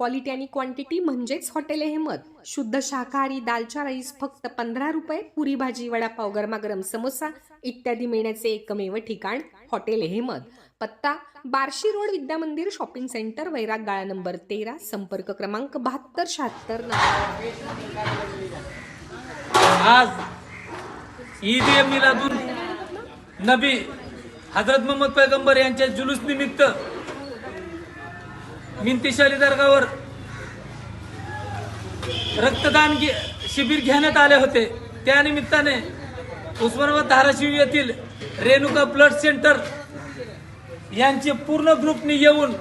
Quality आणि quantity म्हणजेच hotel Ahmad शुद्ध शाकाहारी दालचा राईस फक्त पंधरा रुपये. पुरी भाजी वडापाव गरमागरम समोसा इत्यादी मिळण्याचे एकमेव ठिकाण हॉटेल अहमद पत्ता बार्शी रोड विद्या मंदिर शॉपिंग सेंटर वैराग गाळा नंबर तेरा संपर्क क्रमांक बहात्तर शहात्तर आज ईद ए मिलादुन नबी हजरत मोहम्मद पैगंबर यांच्या जुलूस निमित्त मिंतीशाली दर्गावर रक्तदान घे- शिबिर घेण्यात आले होते. त्यानिमित्ताने उस्मानाबाद धाराशिव येथील रेणुका ब्लड सेंटर यांचे पूर्ण ग्रुपने येऊन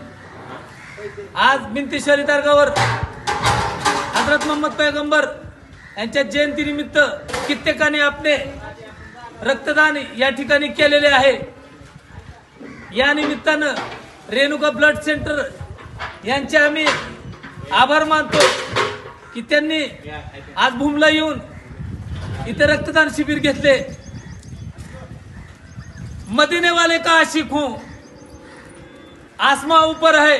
आज मिंतीशाली तारगावर हजरत मोहम्मद पैगंबर यांच्या जयंतीनिमित्त कित्येकाने आपले रक्तदान या ठिकाणी केलेले आहे. या निमित्तानं रेणुका ब्लड सेंटर यांचे आम्ही आभार मानतो. की त्यांनी आज भूमला येऊन इथे रक्तदान शिबिर घेतले. मदीने वाले का आशिक हूं आसमां ऊपर है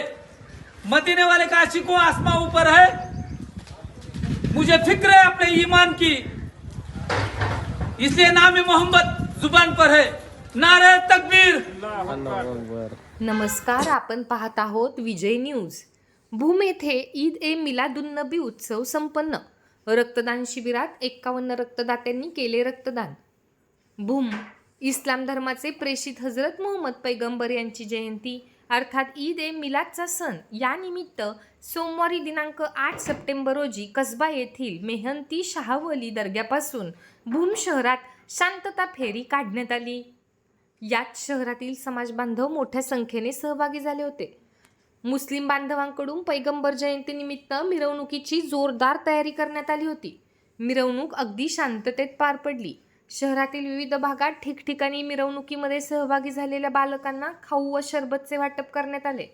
मदीने वाले का आशिक हूं आसमां ऊपर है मुझे फिक्र है अपने ईमान की. इसलिए नाम मोहम्मद जुबान पर है. नारे तकबीर। नमस्कार आपण पाहत आहोत विजय न्यूज. भूम येथे ईद ए मिलादुन्नबी उत्सव संपन्न. रक्तदान शिबिरात एक्कावन्न रक्तदात्यांनी केले रक्तदान. भूम इस्लाम धर्माचे प्रेषित हजरत मोहम्मद पैगंबर यांची जयंती अर्थात ईद ए मिलादचा सण यानिमित्त सोमवारी दिनांक आठ सप्टेंबर रोजी कसबा येथील मेहंती शहावली दर्ग्यापासून भूम शहरात शांतता फेरी काढण्यात आली. यात शहरातील समाजबांधव मोठ्या संख्येने सहभागी झाले होते. मुस्लिम बांधवांकडून पैगंबर जयंतीनिमित्त मिरवणुकीची जोरदार तयारी करण्यात आली होती. मिरवणूक अगदी शांततेत पार पडली. शहरातील विविध भागात ठिकठिकाणी मिरवणुकीमध्ये सहभागी झालेल्या बालकांना खाऊ व शरबतचे वाटप करण्यात आले.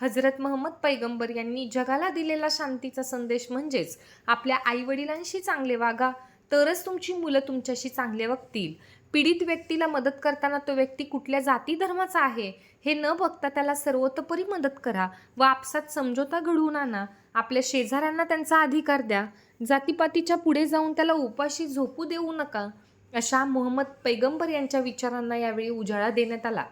हजरत महम्मद पैगंबर यांनी जगाला दिलेला शांतीचा संदेश म्हणजेच आपल्या आईवडिलांशी चांगले वागा तरच तुमची मुलं तुमच्याशी चांगले वागतील पीडित व्यक्तीला मदत करताना तो व्यक्ती कुठल्या जाती धर्माचा आहे हे न बघता त्याला सर्वतोपरी मदत करा. व आपसात समझोता घडवून आणा. आपल्या शेजाऱ्यांना त्यांचा अधिकार द्या. जातीपातीच्या पुढे जाऊन त्याला उपाशी झोपू देऊ नका. अशा मोहम्मद पैगंबर यांच्या विचारांना यावेळी उजाळा देण्यात आला.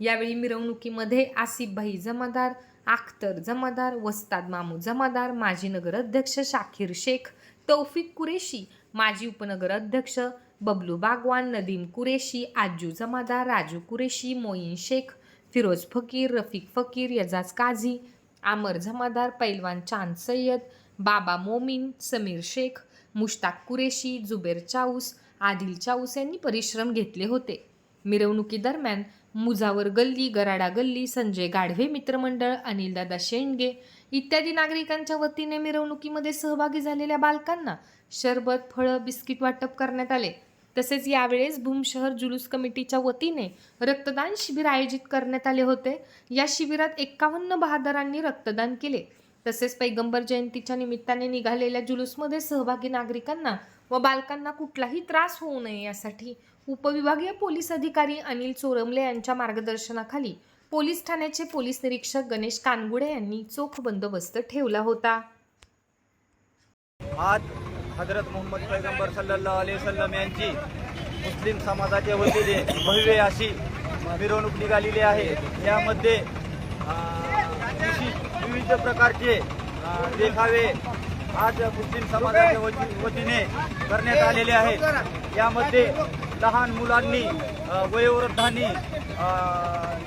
यावेळी मिरवणुकीमध्ये आसिफभाई जमादार आख्तर जमादार वस्ताद मामू जमादार माजी नगर अध्यक्ष शाखीर शेख तौफिक कुरेशी माजी उपनगर अध्यक्ष बबलू बागवान नदीम कुरेशी आजू जमादार राजू कुरेशी मोईन शेख फिरोज फकीर रफिक फकीर यजाज काझी आमर जमादार पैलवान चांद सय्यद बाबा मोमीन समीर शेख मुश्ताक कुरेशी जुबेर चाऊस आदिल चाऊस यांनी परिश्रम घेतले होते. मिरवणुकीदरम्यान मुजावर गल्ली गराडा गल्ली संजय गाढवे मित्रमंडळ अनिलदादा शेंडगे इत्यादी नागरिकांच्या वतीने मिरवणुकीमध्ये सहभागी झालेल्या बालकांना शरबत फळं बिस्किट वाटप करण्यात आले. तसेच यावेळेस भूम शहर जुलूस कमिटीच्या वतीने रक्तदान शिबिर आयोजित करण्यात आले होते. या शिबिरात एक्कावन्न बहादरांनी रक्तदान केले. तसेच पैगंबर जयंतीच्या निमित्ताने निघालेल्या जुलूसमध्ये सहभागी नागरिकांना व बालकांना कुठलाही त्रास होऊ नये यासाठी उपविभागीय पोलीस अधिकारी अनिल चोरमले यांच्या मार्गदर्शनाखाली पोलीस ठाण्याचे पोलीस निरीक्षक गणेश कानगुडे यांनी चोख बंदोबस्त ठेवला होता. आज हजरत मोहम्मद पैगंबर सल्ला अलैहि वसल्लम यांची मुस्लिम समाजाच्या वतीने भव्य अशी मिरवणूक निघालेली आहे. यामध्ये विविध प्रकारचे देखावे आज मुस्लिम समाजाच्या वती- वतीने करण्यात आलेले आहेत. यामध्ये लहान मुलांनी वयोवृद्धांनी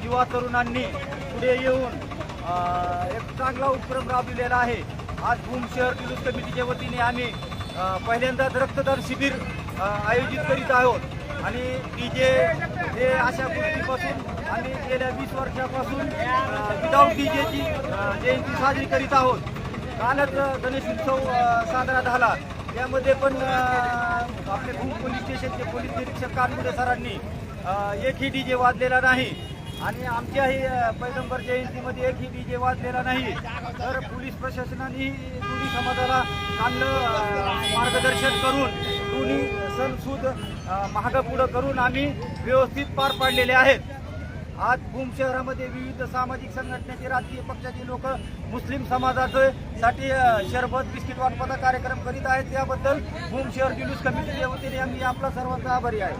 युवा तरुणांनी पुढे येऊन एक चांगला उपक्रम राबविलेला आहे. आज भूम शहर जुलूस कमिटीच्या वतीने आम्ही पहिल्यांदाच रक्तदान शिबिर आयोजित करीत आहोत. आणि डी जे हे अशा गोष्टीपासून आम्ही गेल्या वीस वर्षापासून विदाऊट डी जेची जयंती साजरी करीत आहोत. कालच गणेश उत्सव साजरा झाला. यामध्ये पण आपले भूम पोलीस स्टेशनचे पोलीस निरीक्षक कानपुरे सरांनी एकही डी जे वाजलेला नाही आणि आमच्याही पैगंबर जयंतीमध्ये एकही डी जे वाजलेला नाही. तर पोलीस प्रशासनाने दोन्ही समाजाला चांगलं मार्गदर्शन करून दोन्ही सणसूद महागपुढं पुढं करून आम्ही व्यवस्थित पार पाडलेले आहेत. आज भूम शहरामध्ये विविध सामाजिक संघटनेचे राजकीय पक्षाचे लोक मुस्लिम समाजाचे साठी शरबत बिस्किट वाटपाचा कार्यक्रम करीत आहेत. त्याबद्दल भूम शहर जुलूस कमिटीच्या वतीने आम्ही आपला सर्वांचा आभारी आहे.